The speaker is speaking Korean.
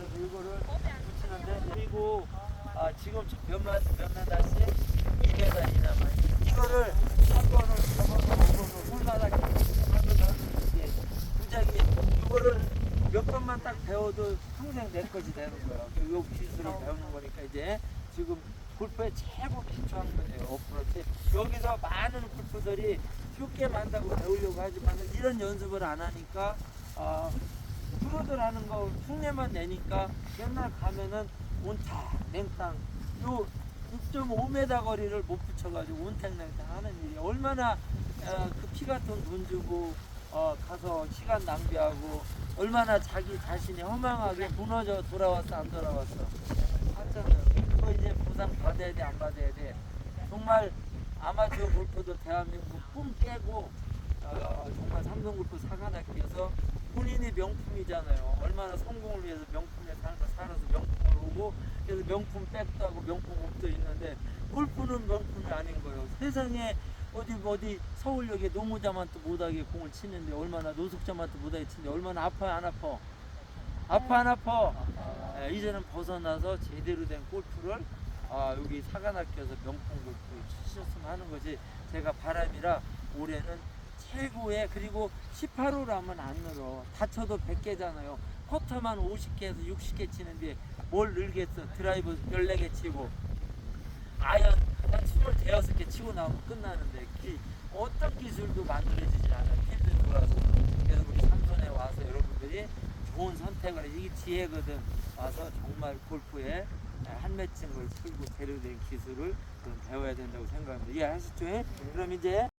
그래서 이거를 붙이는데 그리고 아, 지금 몇만 몇만 달씩 2m 이나만 이거를 한 번을 이제 부작이 이거를 몇 번만 딱 배워도 평생 내 것이 되는 거야. 그요 기술을 배우는 거니까 이제 지금 골프의 최고 기초한 거예요. 어프로치. 여기서 많은 골프들이 쉽게 만다고 배우려고 하지만 이런 연습을 안 하니까 아, 프 로들 하는 거 흉내만 내니까 맨날 가면은 온탕 냉탕 요 6.5m 거리를 못 붙여가지고 온탕 냉탕 하는 일이 얼마나 어, 그피 같은 돈 주고 어, 가서 시간 낭비하고 얼마나 자기 자신이 허망하게 무너져 돌아왔어 안 돌아왔어 하잖아요. 그거 이제 보상 받아야 돼 안 받아야 돼. 정말 아마추어 골프도 대한민국 꿈 깨고 어, 정말 삼성골프 사관학교에서 본인의 명품이잖아요. 얼마나 성공을 위해서 명품에 살아서 살아서 명품을 오고 그래서 명품 백도 하고 명품 옷도 있는데 골프는 명품이 아닌 거예요. 세상에 어디 어디 서울역에 노무자만도 못하게 공을 치는데 얼마나 노숙자만도 못하게 치는데 얼마나 아파 안 아파 아파 안 아파 예, 이제는 벗어나서 제대로 된 골프를 아, 여기 사관학교에서 명품 골프 치셨으면 하는 거지 제가 바람이라 올해는 최고의 그리고 18호라면 안 늘어 다쳐도 100개잖아요. 커터만 50개에서 60개 치는데 뭘 늘겠어? 드라이브 14개 치고. 아연 한 26개 치고 나오면 끝나는데 기, 어떤 기술도 만들어지지 않아요 필드 돌아서 그래서 우리 삼선에 와서 여러분들이 좋은 선택을 해. 이게 지혜거든. 와서 정말 골프에 한걸 풀고 제대로 된 기술을 좀 배워야 된다고 생각합니다. 이해하시죠? 그럼 이제